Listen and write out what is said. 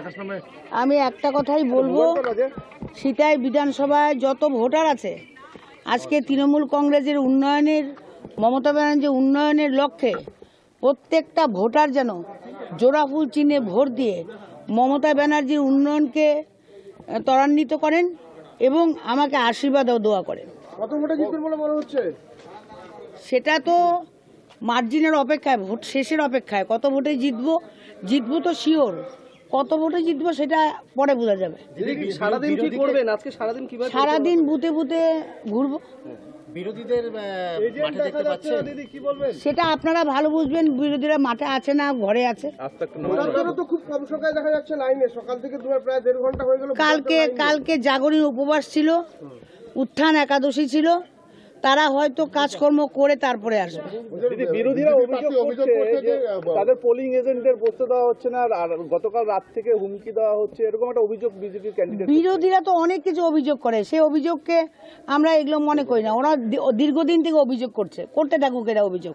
আকাশ নামে আমি একটা কথাই বলব সিতাই বিধানসভায় যত ভোটার আছে আজকে তৃণমূল কংগ্রেসের উন্নয়নের মমতা ব্যানার্জির উন্নয়নের লক্ষ্যে প্রত্যেকটা ভোটার যেন জোড়াফুল চিহ্নে ভোট দিয়ে মমতা ব্যানার্জির উন্নয়নকে ত্বরান্বিত করেন এবং আমাকে আশীর্বাদও দোয়া করেন। কত ভোটে জিতবেন বলে হচ্ছে? সেটা তো মার্জিনের অপেক্ষায় ভোট শেষের অপেক্ষায় কত ভোটে জিতবো? জিতবো তো শিওর কত ভোটে জিতবো সেটা পরে বোঝা যাবে। সারাদিন কি করবেন? আজকে সারাদিন কীভাবে সারাদিন বুথে বুথে ঘুরবো। বিরোধীদের মাঠে দেখতে পাচ্ছেন? দিদি কি বলবেন? সেটা আপনারা ভালো বুঝবেন বিরোধীরা মাঠে আছে না ঘরে আছে। তো খুব কম সংখ্যায় দেখা যাচ্ছে লাইনে। সকাল থেকে তোমার প্রায় দেড় ঘণ্টা হয়ে গেল কালকে কালকে জাগরণী উপবাস ছিল উত্থান একাদশী ছিল তারা হয়তো কাজকর্ম করে তারপরে আসবে। বিরোধীরা অভিযোগ যে তাদের পোলিং এজেন্টদের বসতে দেওয়া হচ্ছে না আর গতকাল রাত থেকে হুমকি দেওয়া হচ্ছে এরকম একটা অভিযোগ বিজেপি ক্যান্ডিডেট বিরোধীরা তো অনেক কিছু অভিযোগ করে সেই অভিযোগকে আমরা এগুলো মনে করি না। ওরা দীর্ঘদিন থেকে অভিযোগ করছে করতে থাকুক এরা অভিযোগ।